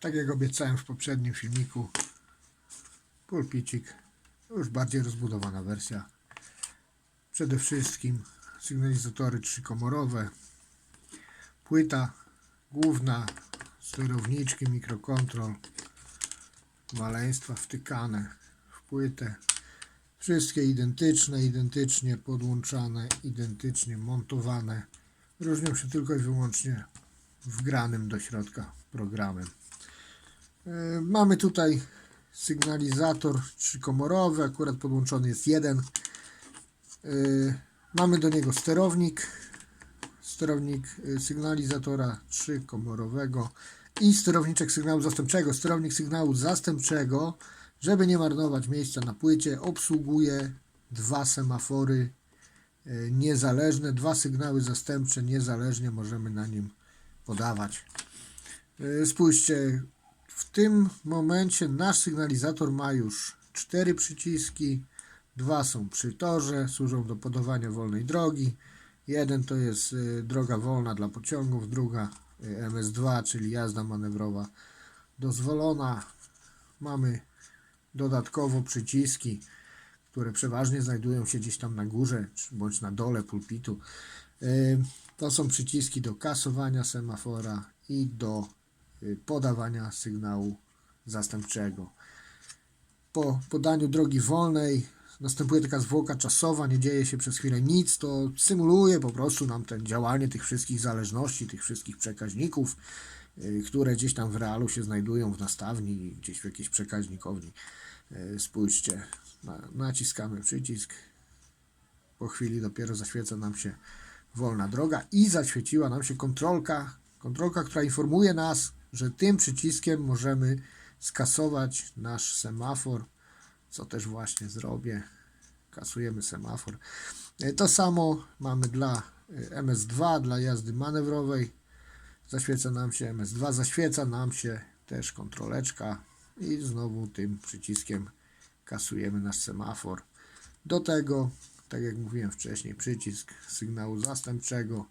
Tak jak obiecałem w poprzednim filmiku, pulpicik, już bardziej rozbudowana wersja. Przede wszystkim sygnalizatory trzykomorowe, płyta główna, sterowniczki, mikrokontrol, maleństwa wtykane w płytę. Wszystkie identyczne, identycznie podłączane, identycznie montowane. Różnią się tylko i wyłącznie wgranym do środka programem. E, Mamy tutaj sygnalizator trzykomorowy, akurat podłączony jest jeden. E, Mamy do niego sterownik, sterownik e, sygnalizatora trzykomorowego i sterowniczek sygnału zastępczego. Sterownik sygnału zastępczego, żeby nie marnować miejsca na płycie, obsługuje dwa semafory niezależne, dwa sygnały zastępcze niezależnie możemy na nim podawać. Spójrzcie, w tym momencie nasz sygnalizator ma już cztery przyciski, dwa są przy torze, służą do podawania wolnej drogi. Jeden to jest y, droga wolna dla pociągów, druga y, MS2, czyli jazda manewrowa dozwolona. Mamy dodatkowo przyciski, które przeważnie znajdują się gdzieś tam na górze bądź na dole pulpitu. Y, To są przyciski do kasowania semafora i do podawania sygnału zastępczego. Po podaniu drogi wolnej następuje taka zwłoka czasowa, nie dzieje się przez chwilę nic, to symuluje po prostu nam ten działanie tych wszystkich zależności, tych wszystkich przekaźników, y, które gdzieś tam w realu się znajdują w nastawni, gdzieś w jakiejś przekaźnikowni. Y, Spójrzcie, na- naciskamy przycisk, po chwili dopiero zaświeca nam się wolna droga i zaświeciła nam się kontrolka, kontrolka, która informuje nas, że tym przyciskiem możemy skasować nasz semafor, co też właśnie zrobię. Kasujemy semafor. E, To samo mamy dla e, MS2, dla jazdy manewrowej. Zaświeca nam się MS2, zaświeca nam się też kontroleczka i znowu tym przyciskiem kasujemy nasz semafor. Do tego, tak jak mówiłem wcześniej, przycisk sygnału zastępczego.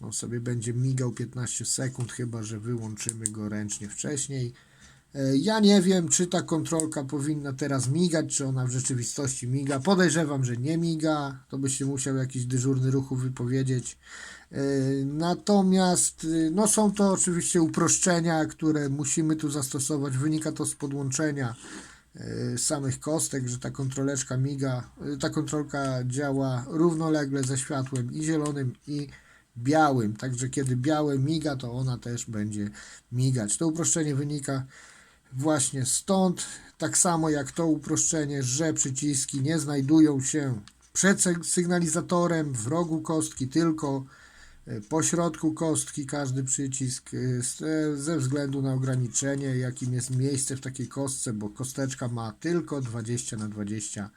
On sobie będzie migał 15 sekund, chyba że wyłączymy go ręcznie wcześniej. E, Ja nie wiem, czy ta kontrolka powinna teraz migać, czy ona w rzeczywistości miga. Podejrzewam, że nie miga. To by się musiał jakiś dyżurny ruchu wypowiedzieć. E, Natomiast y, no są to oczywiście uproszczenia, które musimy tu zastosować. Wynika to z podłączenia e, samych kostek, że ta kontroleczka miga, e, ta kontrolka działa równolegle ze światłem i zielonym i białym. Także kiedy białe miga, to ona też będzie migać. To uproszczenie wynika właśnie stąd, tak samo jak to uproszczenie, że przyciski nie znajdują się przed sygnalizatorem w rogu kostki, tylko e, po środku kostki każdy przycisk e, e, ze względu na ograniczenie, jakim jest miejsce w takiej kostce, bo kosteczka ma tylko 20 na 20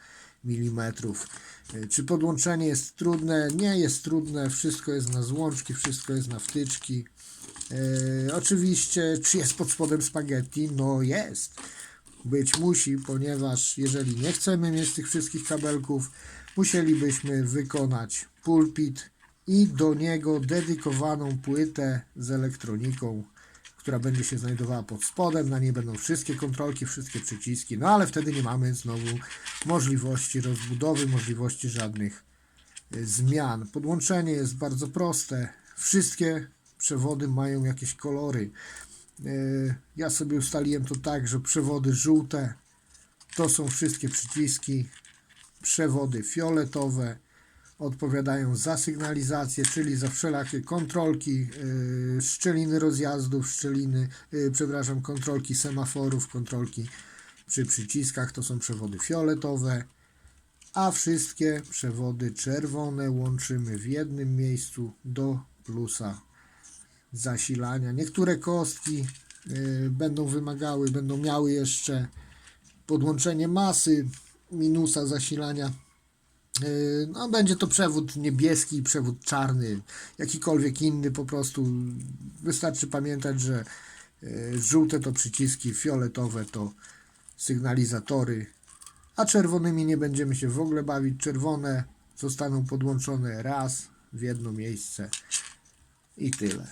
mm. Czy podłączenie jest trudne? Nie jest trudne, wszystko jest na złączki, wszystko jest na wtyczki. E, oczywiście, czy jest pod spodem spaghetti? No jest. Być musi, ponieważ jeżeli nie chcemy mieć tych wszystkich kabelków, musielibyśmy wykonać pulpit i do niego dedykowaną płytę z elektroniką, która będzie się znajdowała pod spodem. Na niej będą wszystkie kontrolki, wszystkie przyciski, no ale wtedy nie mamy znowu możliwości rozbudowy, możliwości żadnych y, zmian. Podłączenie jest bardzo proste. Wszystkie przewody mają jakieś kolory. Y, Ja sobie ustaliłem to tak, że przewody żółte to są wszystkie przyciski, przewody fioletowe odpowiadają za sygnalizację, czyli za wszelakie kontrolki, yy, szczeliny rozjazdów, szczeliny, yy, przepraszam, kontrolki semaforów, kontrolki przy przyciskach, to są przewody fioletowe, a wszystkie przewody czerwone łączymy w jednym miejscu do plusa zasilania. Niektóre kostki yy, będą wymagały, będą miały jeszcze podłączenie masy minusa zasilania. Yy, No, będzie to przewód niebieski, przewód czarny, jakikolwiek inny, po prostu wystarczy pamiętać, że yy, żółte to przyciski, fioletowe to sygnalizatory, a czerwonymi nie będziemy się w ogóle bawić. Czerwone zostaną podłączone raz w jedno miejsce i tyle.